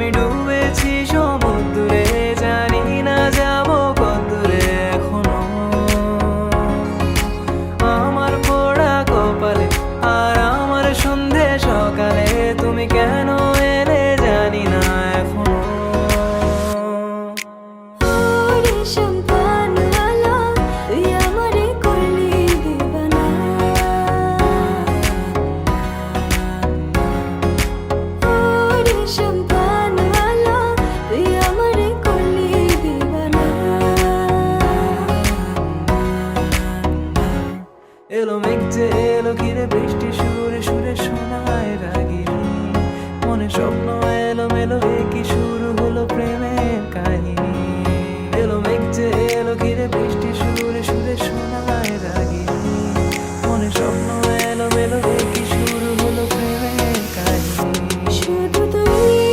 আমি ডুবেছি সমুদ্রে, জানি না যাব কদূরে এখনও। আমার পোড়া কপালে আর আমার সন্ধে সকালে তুমি কেন এলে জানি না এখনও। ওরে এলো মেঘ যে এলো ঘিরে বৃষ্টি সুরে সুরে শোনায় রাগিনী। মনে স্বপ্ন এলো মেলো কি শুরু হলো প্রেমের কাহিনী। এলো মেঘ যে এলো ঘিরে বৃষ্টি সুরে সুরে শোনায় রাগিনী। মনে স্বপ্ন এলো মেলো কি শুরু হলো প্রেমের কাহিনী। শুধু তুই